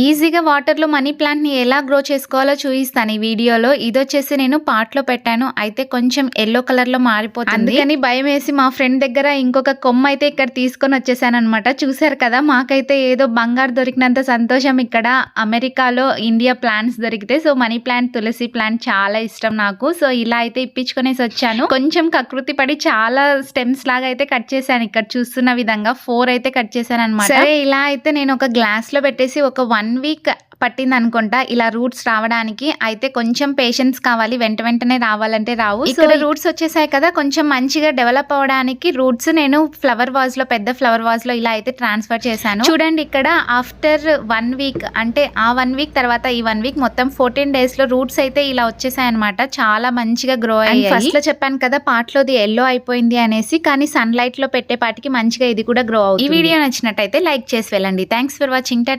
ఈజీగా వాటర్లో మనీ ప్లాంట్ని ఎలా గ్రో చేసుకోవాలో చూపిస్తాను ఈ వీడియోలో. ఇది వచ్చేసి నేను పాట్లో పెట్టాను. అయితే కొంచెం ఎల్లో కలర్లో మారిపోతుంది. అందుకని భయం వేసి మా ఫ్రెండ్ దగ్గర ఇంకొక కొమ్మ అయితే ఇక్కడ తీసుకొని వచ్చేసాను అనమాట చూసారు కదా మాకైతే ఏదో బంగారు దొరికినంత సంతోషం ఇక్కడ. అమెరికాలో ఇండియా ప్లాంట్స్ దొరికితే so money plant tulsi plant చాలా ఇష్టం నాకు. సో ఇలా అయితే ఇప్పించుకునేసి వచ్చాను. కొంచెం కకృతి పడి చాలా స్టెమ్స్ లాగా అయితే కట్ చేశాను ఇక్కడ. చూస్తున్న విధంగా ఫోర్ అయితే కట్ చేశాను అనమాట సరే ఇలా అయితే నేను ఒక గ్లాస్లో పెట్టేసి ఒక వన్ వీక్ పట్టింది అనుకుంటా ఇలా రూట్స్ రావడానికి. అయితే కొంచెం పేషెన్స్ కావాలి వెంట వెంటనే రావాలంటే రావు. ఇక్కడ రూట్స్ వచ్చేసాయి కదా కొంచెం మంచిగా డెవలప్ అవడానికి రూట్స్ నేను ఫ్లవర్ వాజ్లో పెద్ద ఫ్లవర్ వాజ్లో ఇలా అయితే ట్రాన్స్ఫర్ చేశాను. చూడండి ఇక్కడ ఆఫ్టర్ వన్ వీక్ అంటే ఆ వన్ వీక్ తర్వాత ఈ వన్ వీక్ మొత్తం ఫోర్టీన్ డేస్లో రూట్స్ అయితే ఇలా వచ్చేసాయి అనమాట చాలా మంచిగా గ్రో అయ్యాయి. ఫస్ట్లో చెప్పాను కదా పాటలోది ఎల్లో అయిపోయింది అనేసి కానీ సన్ లైట్లో పెట్టే పాటికి మంచిగా ఇది కూడా గ్రో అవుతుంది. ఈ వీడియో నచ్చినట్టయితే లైక్ చేసి వెళ్ళండి. Thanks for watching Tata